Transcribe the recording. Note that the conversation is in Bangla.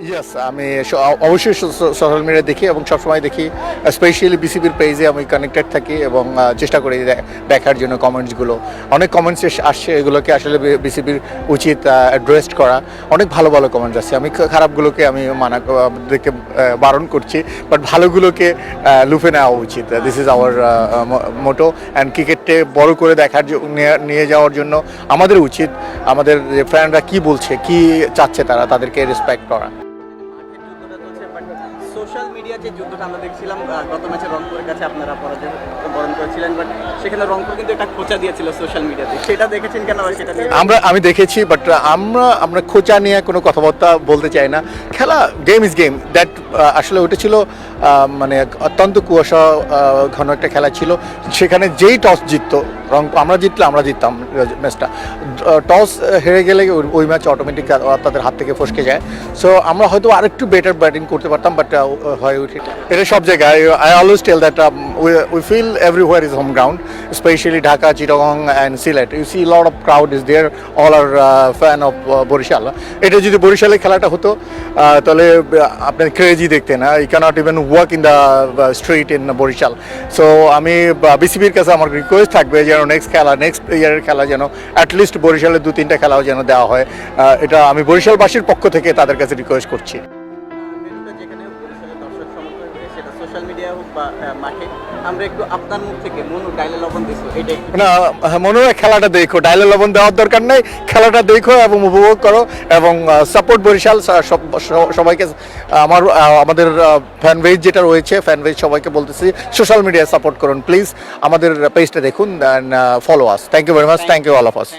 ইয়েস আমি অবশ্যই সোশ্যাল মিডিয়া দেখি এবং সবসময় দেখি স্পেশালি বিসিবির পেজে আমি কানেক্টেড থাকি এবং চেষ্টা করি দেখার জন্য কমেন্টসগুলো অনেক কমেন্টস আসছে এগুলোকে আসলে বিসিবির উচিত অ্যাড্রেস করা। অনেক ভালো ভালো কমেন্টস আছে আমি খারাপগুলোকে আমি মানা দেখতে বারণ করছি বাট ভালোগুলোকে লুফে নেওয়া উচিত। This is our motto and ক্রিকেটে বড় করে দেখার নিয়ে- যাওয়ার জন্য আমাদের উচিত। আমাদের ফ্যানরা কি বলছে, কি চাচ্ছে তারা, তাদেরকে রেসপেক্ট করা। সোশ্যাল মিডিয়া যে যুদ্ধটা আমরা দেখছিলাম গত ম্যাচে রংপুরের কাছে আপনারা পরাজয় বরণ করেছিলেন বাট সেখানে রংপুর কিন্তু একটা খোঁচা দিয়েছিল সোশ্যাল মিডিয়াতে। সেটা দেখেছেন কেন সেটা আমরা, আমি দেখেছি বাট আমরা আমরা খোঁচা নিয়ে কোনো কথাবার্তা বলতে চাই না। খেলা গেম ইজ গেম দ্যাট আসলে ওটা ছিল মানে অত্যন্ত কুয়াশা ঘন একটা খেলা ছিল। সেখানে যেই টস জিততো, রং আমরা জিতলে আমরা জিততাম ম্যাচটা। টস হেরে গেলে ওই- ম্যাচ অটোমেটিক তাদের হাত থেকে ফসকে যায়। সো আমরা হয়তো আরেকটু বেটার ব্যাটিং করতে পারতাম বাট হয়ে উঠে এটা সব জায়গায় I always tell that we feel everywhere is home ground specially Dhaka Chittagong and Sylhet you see lot of crowd is there all are fan of Barishal এটা যদি বরিশালে খেলাটা হতো তাহলে আহ, আপনি ক্রেজি দেখতেন you can't even work in the street in Barishal. So আমি বিসিবির কাছে আমার রিকোয়েস্ট থাকবে যেন নেক্সট খেলা নেক্সট ইয়ারের খেলা যেন অ্যাটলিস্ট বরিশালের দু তিনটা খেলাও যেন দেওয়া হয়। এটা আমি বরিশালবাসীর পক্ষ থেকে তাদের কাছে রিকোয়েস্ট করছি। মনু হ্যাঁ, খেলাটা দেখো দেওয়ার দরকার নেই খেলাটা দেখো এবং উপভোগ করো এবং সাপোর্ট বরিশাল সব- সবাইকে আমার আমাদের ফ্যান যেটা রয়েছে ফ্যান সবাইকে বলতেছি সোশ্যাল মিডিয়ায় সাপোর্ট করুন প্লিজ আমাদের পেজটা দেখুন and follow us thank you very much thank you all of us.